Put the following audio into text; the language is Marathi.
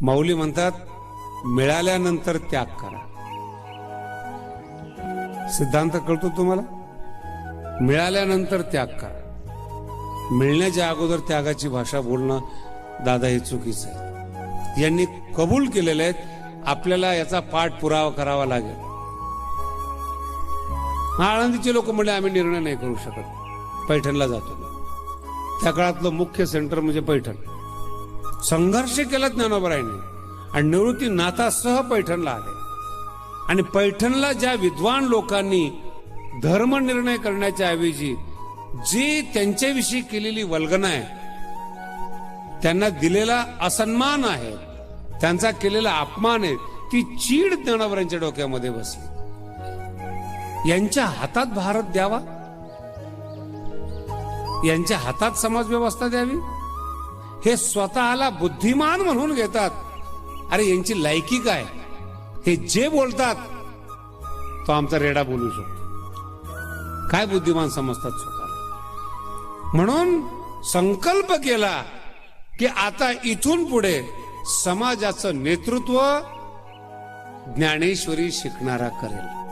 माऊली म्हणतात मिळाल्यानंतर त्याग करा. सिद्धांत कळतो तुम्हाला? मिळाल्यानंतर त्याग करा. मिळण्याच्या अगोदर त्यागाची भाषा बोलणं दादा हे चुकीचं आहे. यांनी कबूल केलेले आहेत आपल्याला याचा पाठ पुरावा करावा लागेल. आळंदीचे लोक म्हणले आम्ही निर्णय नाही करू शकत. पैठणला जातो. त्या काळातलं मुख्य सेंटर म्हणजे पैठण. संघर्ष केला ज्ञानोबरायांनी आणि निवृत्ती नाथासह पैठणला आले. आणि पैठणला ज्या विद्वान लोकांनी धर्म निर्णय करण्याच्या ऐवजी जी त्यांच्याविषयी केलेली वल्गना आहे त्यांना दिलेला असन्मान आहे त्यांचा केलेला अपमान आहे ती चीड ज्ञानोबरांच्या डोक्यामध्ये बसली. यांच्या हातात भारत द्यावा? यांच्या हातात समाज व्यवस्था द्यावी? हे स्वतःला बुद्धिमान म्हणून घेतात. अरे यांची लायकी काय हे जे बोलतात तो आमचा रेडा बोलू शकतो. काय बुद्धिमान समजतात स्वतःला? म्हणून संकल्प केला की आता इथून पुढे समाजाचं नेतृत्व ज्ञानेश्वरी शिकणारा करेल.